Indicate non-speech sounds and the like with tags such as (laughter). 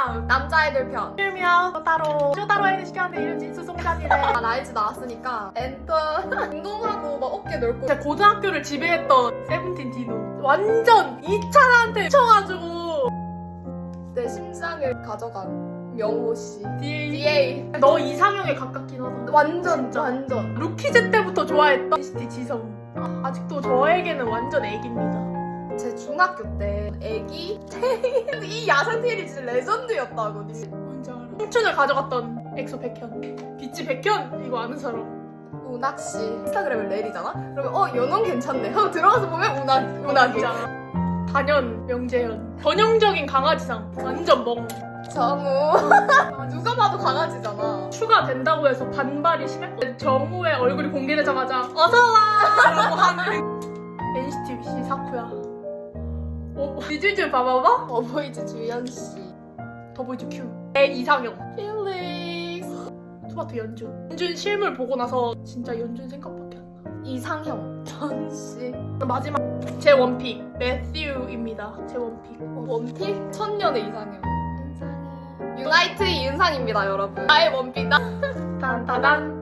다음 남자애들 편. 일명 쇼타로 쇼타로 해는 시켰는데 이름 진수송장이래 아, 라이즈 나왔으니까. 엔터. (laughs) 운동하고 막 어깨 넓고. 진짜 고등학교를 지배했던 세븐틴 디노. 완전 이찬한테 쳐가지고. 내 심장을 가져간 명호 씨. DA DA 너 이상형에 가깝긴 하다 완전 진짜. 완전. 루키즈 때부터 좋아했던 NCT 지성. 아직도 저에게는 완전 애기입니다 제 중학교 때 애기 테일 이 야생 테일이 진짜 레전드였다고. 니. 뭔지 알아 청춘을 가져갔던 엑소 백현 비치 백현 이거 아는 사람 운학 씨 인스타그램을 내리잖아. 그러면 어 연원 괜찮네. 하고 들어가서 보면 운학 운학이. 진짜 단연 명재현 전형적인 강아지상 완전 멍 정우 (laughs) 누가 봐도 강아지잖아. 추가된다고 해서 반발이 심했거든 정우의 얼굴이 공개되자마자 어서와! 라고 하는 (laughs) NCT 위시 사쿠야 어, 디즈니 봐봐봐 어버이즈 주연 씨. 더보이즈 큐. 내 이상형. 필릭스 토마토 연준. 연준 실물 보고 나서 진짜 연준 생각밖에 안 나. 이상형 전 씨. 마지막 제 원픽 매튜입니다. 제 원픽. 원픽 천년의 이상형. 윤상이. 유나이트 이은상입니다 여러분. 나의 원픽 나. (laughs) 딴따단.